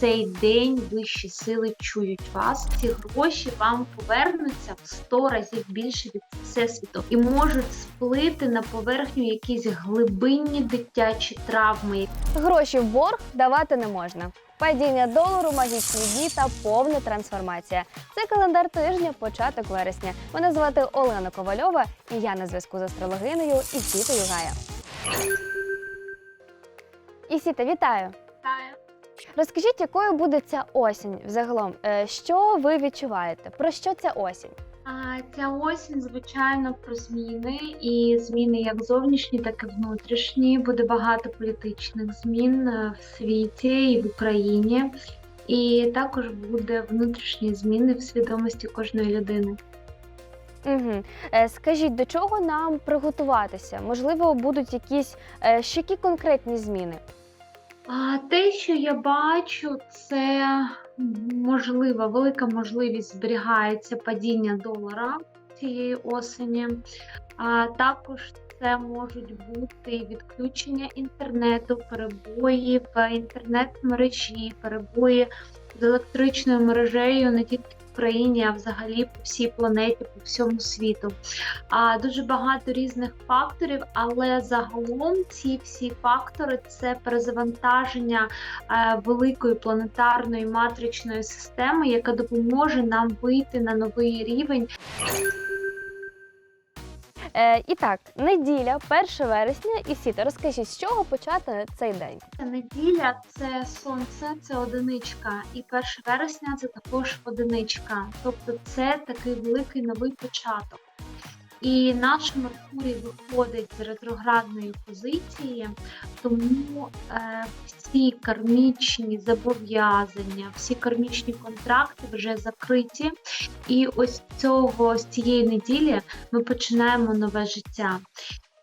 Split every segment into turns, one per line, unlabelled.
цей день вищі сили чують вас. Ці гроші вам повернуться в 100 разів більше від всесвіту і можуть сплити на поверхню якісь глибинні дитячі травми,
Гроші в борг давати не можна. Падіння долару, магічні дні та повна трансформація. Це календар тижня, початок вересня. Мене звати Олена Ковальова, і я на зв'язку з астрологинею Ісітою Гая. Ісіта, вітаю! Розкажіть, якою буде ця осінь взагалом? Е, Що ви відчуваєте? Про що ця осінь?
Ця осінь, звичайно, про зміни і зміни як зовнішні, так і внутрішні. Буде багато політичних змін е, в світі і в Україні. І також буде внутрішні зміни в свідомості кожної людини.
Угу. Скажіть, до чого нам приготуватися? Можливо, будуть якісь ще які конкретні зміни?
Те, що я бачу, це можлива, велика можливість зберігається падіння долара цієї осені. А також це можуть бути відключення інтернету, перебої в інтернет-мережі, перебої з електричною мережею не тільки Україні, а взагалі по всій планеті, по всьому світу. А дуже багато різних факторів, але загалом ці всі фактори це перезавантаження е, великої планетарної матричної системи, яка допоможе нам вийти на новий рівень.
Е, і так, неділя, 1 вересня, і Сіта, розкажіть, з чого почати цей день?
Неділя це сонце, це одиничка, і 1 вересня це також одиничка. Тобто це такий великий новий початок. І наш Меркурій виходить з ретроградної позиції, тому е, всі кармічні зобов'язання, всі кармічні контракти вже закриті. І ось цього з цієї неділі ми починаємо нове життя.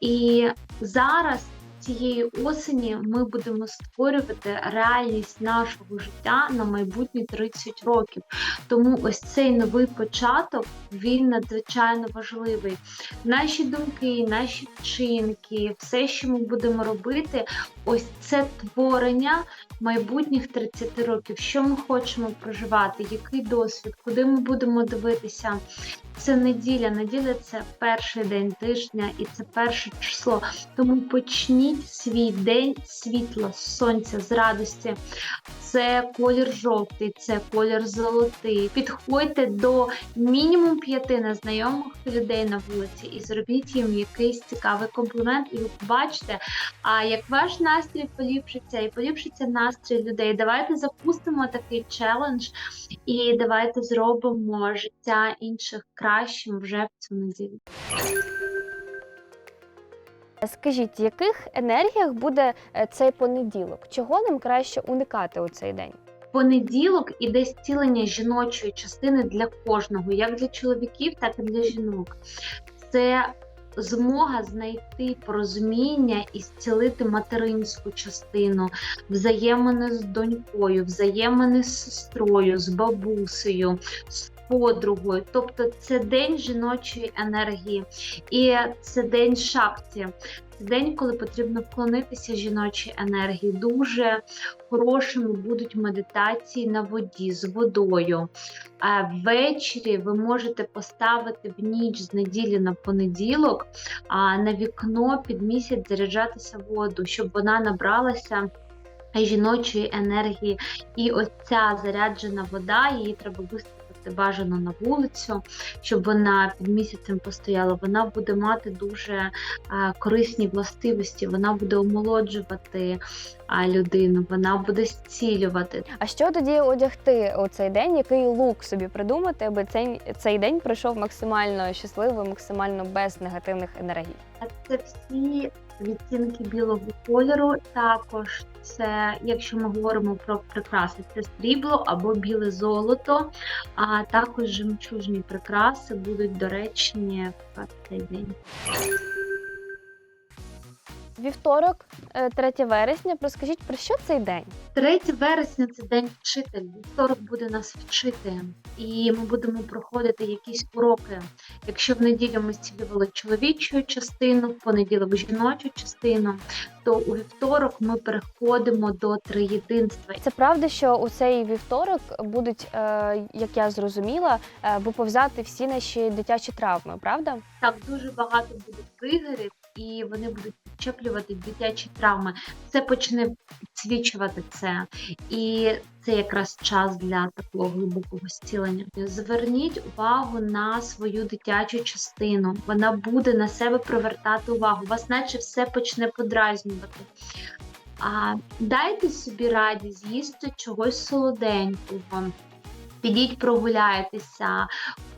І зараз цієї осені ми будемо створювати реальність нашого життя на майбутні 30 років. Тому ось цей новий початок він надзвичайно важливий. Наші думки, наші вчинки, все, що ми будемо робити, ось це творення майбутніх 30 років. Що ми хочемо проживати, який досвід, куди ми будемо дивитися. Це неділя. Неділя це перший день тижня і це перше число. Тому почніть свій день світла, сонця, з радості. Це колір жовтий, це колір золотий. Підходьте до мінімум п'яти незнайомих людей на вулиці і зробіть їм якийсь цікавий комплімент, і ви побачите, а як ваш настрій поліпшиться і поліпшиться настрій людей. Давайте запустимо такий челендж і давайте зробимо життя інших кращим вже в цю неділю.
Скажіть, яких енергіях буде е, цей понеділок? Чого нам краще уникати у цей день?
Понеділок іде зцілення жіночої частини для кожного, як для чоловіків, так і для жінок. Це змога знайти порозуміння і зцілити материнську частину, взаємини з донькою, взаємини з сестрою, з бабусею, з подругою. Тобто це день жіночої енергії, і це день шакті. Це день, коли потрібно вклонитися жіночій енергії. Дуже хорошими будуть медитації на воді з водою. А ввечері ви можете поставити в ніч з неділі на понеділок а, на вікно під місяць заряджатися воду, щоб вона набралася. Жіночої енергії, і ось ця заряджена вода, її треба виставити бажано на вулицю, щоб вона під місяцем постояла. Вона буде мати дуже а, корисні властивості, вона буде омолоджувати а, людину, вона буде зцілювати.
А що тоді одягти у цей день? Який лук собі придумати, аби цей, цей день пройшов максимально щасливо, максимально без негативних енергій?
Це всі відтінки білого кольору. Також це, якщо ми говоримо про прикраси, це срібло або біле золото, а також жемчужні прикраси будуть доречні в цей день.
Вівторок, е, 3 вересня. Розкажіть про що цей день?
3 вересня це день вчителя. Вівторок буде нас вчити, і ми будемо проходити якісь уроки. Якщо в неділю ми зцілювали чоловічу частину, в понеділок жіночу частину, то у вівторок ми переходимо до триєдинства.
Це правда, що у цей вівторок будуть, е, як я зрозуміла, е, виповзати всі наші дитячі травми, правда?
Так дуже багато буде тригерів, і вони будуть підчеплювати дитячі травми. Це почне підсвічувати це, і це якраз час для такого глибокого зцілення. Зверніть увагу на свою дитячу частину. Вона буде на себе привертати увагу. Вас наче все почне подразнювати. А дайте собі раді з'їсти чогось солоденького. Підіть прогуляйтеся,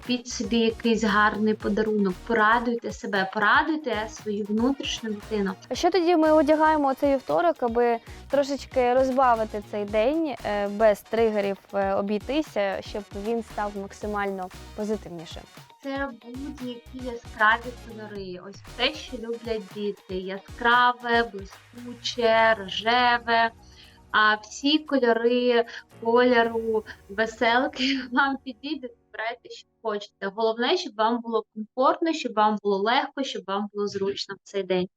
купіть собі якийсь гарний подарунок, порадуйте себе, порадуйте свою внутрішню дитину.
А Що тоді ми одягаємо цей вівторок, аби трошечки розбавити цей день е, без тригерів е, обійтися, щоб він став максимально позитивнішим?
Це будь-які яскраві кольори. Ось те, що люблять діти: яскраве, блискуче, рожеве. А всі кольори кольору веселки вам підійдуть, збирайте, що хочете. Головне, щоб вам було комфортно, щоб вам було легко, щоб вам було зручно в цей день.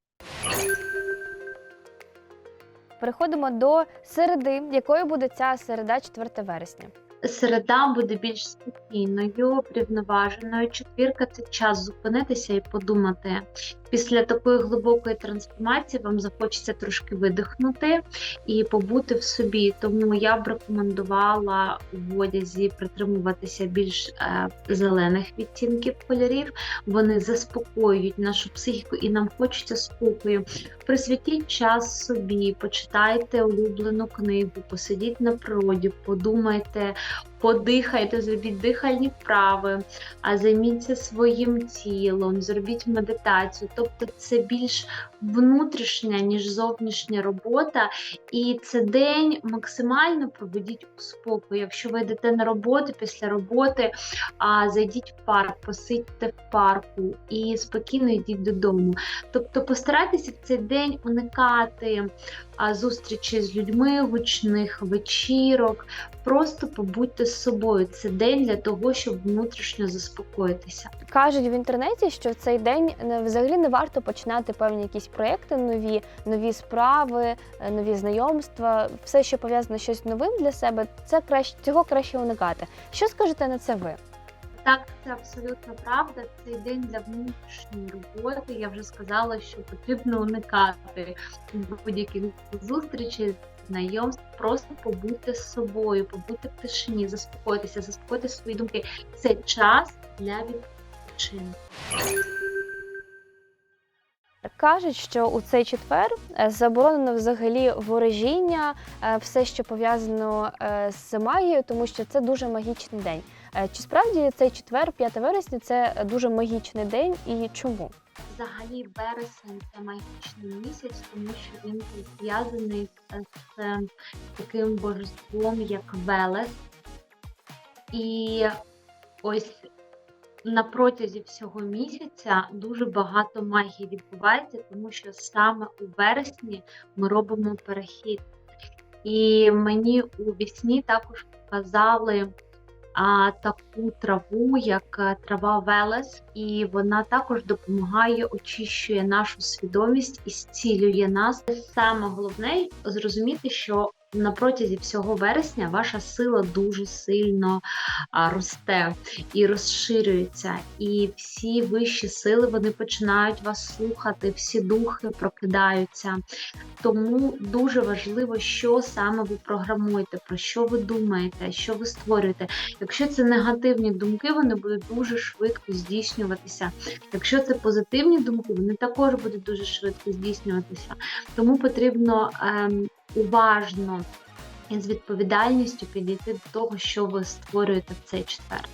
Переходимо до середи, якою буде ця середа 4 вересня.
Середа буде більш спокійною, врівноваженою. Четвірка це час зупинитися і подумати. Після такої глибокої трансформації вам захочеться трошки видихнути і побути в собі. Тому я б рекомендувала в одязі притримуватися більш е, зелених відтінків кольорів. Вони заспокоюють нашу психіку і нам хочеться спокою. Присвятіть час собі, почитайте улюблену книгу, посидіть на природі, подумайте, подихайте, зробіть дихальні вправи, а займіться своїм тілом, зробіть медитацію. Тобто це більш внутрішня, ніж зовнішня робота. І це день максимально проведіть у спокою. Якщо ви йдете на роботу після роботи, а зайдіть в парк, посидьте в парку і спокійно йдіть додому. Тобто постарайтеся в цей день уникати зустрічі з людьми, гучних вечірок. Просто побудьте з собою. Це день для того, щоб внутрішньо заспокоїтися.
Кажуть в інтернеті, що в цей день взагалі не варто починати певні якісь проекти, нові, нові справи, е, нові знайомства, все, що пов'язане з щось новим для себе, це краще цього краще уникати. Що скажете на це ви?
Так, це абсолютно правда. Цей день для внутрішньої роботи. Я вже сказала, що потрібно уникати будь-яких зустрічей, знайомств, просто побути з собою, побути в тишині, заспокоїтися, заспокоїти свої думки. Це час для відпочинку.
Кажуть, що у цей четвер е, заборонено взагалі ворожіння, е, все, що пов'язано е, з магією, тому що це дуже магічний день. Чи справді цей четвер, 5 вересня, це дуже магічний день і чому?
Взагалі, вересень це магічний місяць, тому що він пов'язаний з таким божеством, як Велес. І ось на протязі всього місяця дуже багато магії відбувається, тому що саме у вересні ми робимо перехід. І мені у вісні також показали а, таку траву, як е, трава Велес, і вона також допомагає, очищує нашу свідомість і зцілює нас. Саме головне зрозуміти, що на протязі всього вересня ваша сила дуже сильно росте і розширюється. І всі вищі сили вони починають вас слухати, всі духи прокидаються. Тому дуже важливо, що саме ви програмуєте, про що ви думаєте, що ви створюєте. Якщо це негативні думки, вони будуть дуже швидко здійснюватися. Якщо це позитивні думки, вони також будуть дуже швидко здійснюватися. Тому потрібно ем, уважно і з відповідальністю підійти до того, що ви створюєте в цей четвер.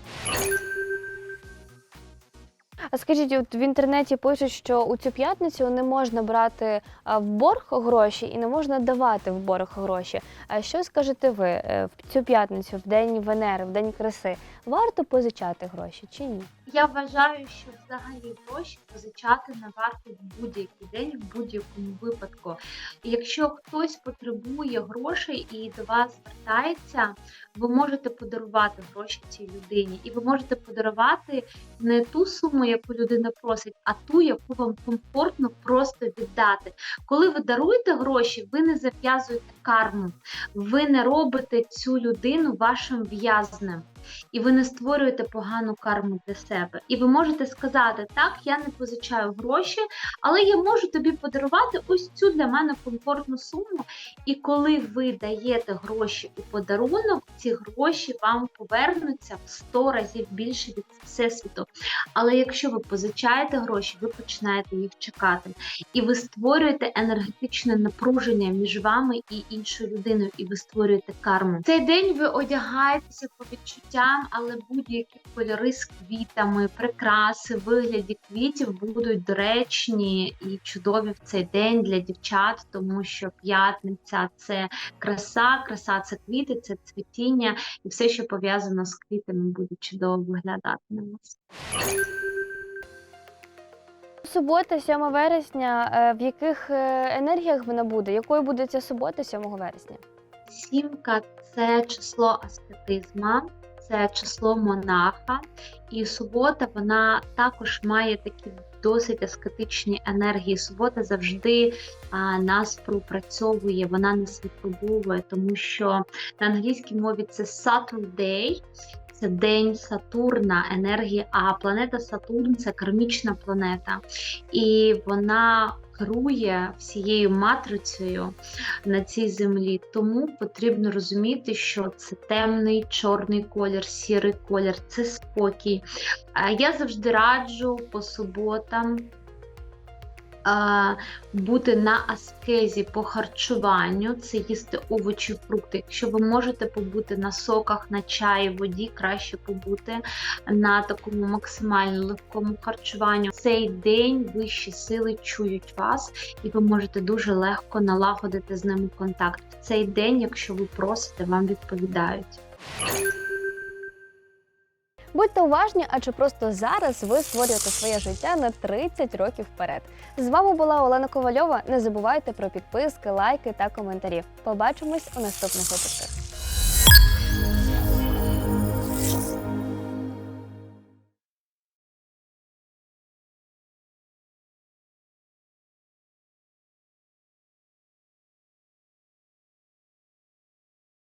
А скажіть, от в інтернеті пишуть, що у цю п'ятницю не можна брати в борг гроші і не можна давати в борг гроші. А що скажете ви е, в цю п'ятницю, в день Венери, в день краси? Варто позичати гроші чи ні?
Я вважаю, що взагалі гроші позичати не варто в будь-який день, в будь-якому випадку. Якщо хтось потребує грошей і до вас звертається, ви можете подарувати гроші цій людині, і ви можете подарувати не ту суму, яку людина просить, а ту, яку вам комфортно просто віддати. Коли ви даруєте гроші, ви не зав'язуєте карму, ви не робите цю людину вашим в'язнем і ви не створюєте погану карму для себе. І ви можете сказати, так, я не позичаю гроші, але я можу тобі подарувати ось цю для мене комфортну суму. І коли ви даєте гроші у подарунок, ці гроші вам повернуться в 100 разів більше від всесвіту. Але якщо ви позичаєте гроші, ви починаєте їх чекати, і ви створюєте енергетичне напруження між вами і іншою людиною, і ви створюєте карму. Цей день ви одягаєтеся по відчуттям, але будь-які кольори з квітами, прикраси, вигляді квітів будуть доречні і чудові в цей день для дівчат, тому що п'ятниця це краса, краса це квіти, це цвітіння, і все, що пов'язано з квітами, буде чудово виглядати на вас.
Субота, 7 вересня. е, В яких е, енергіях вона буде? Якою буде ця субота, 7 вересня?
Сімка це число аскетизма, це число монаха, і субота вона також має такі досить аскетичні енергії. Субота завжди а, нас пропрацьовує, вона нас випробовує, тому що на англійській мові це Saturday, це день Сатурна, енергії, а планета Сатурн це кармічна планета, і вона керує всією матрицею на цій землі. Тому потрібно розуміти, що це темний, чорний колір, сірий колір, це спокій. Я завжди раджу по суботам. А, Бути на аскезі по харчуванню, це їсти овочі, фрукти. Якщо ви можете побути на соках, на чаї, воді, краще побути на такому максимально легкому харчуванню. Цей день вищі сили чують вас, і ви можете дуже легко налагодити з ними контакт. В цей день, якщо ви просите, вам відповідають.
Будьте уважні, адже просто зараз ви створюєте своє життя на 30 років вперед. З вами була Олена Ковальова. Не забувайте про підписки, лайки та коментарі. Побачимось у наступних випусках.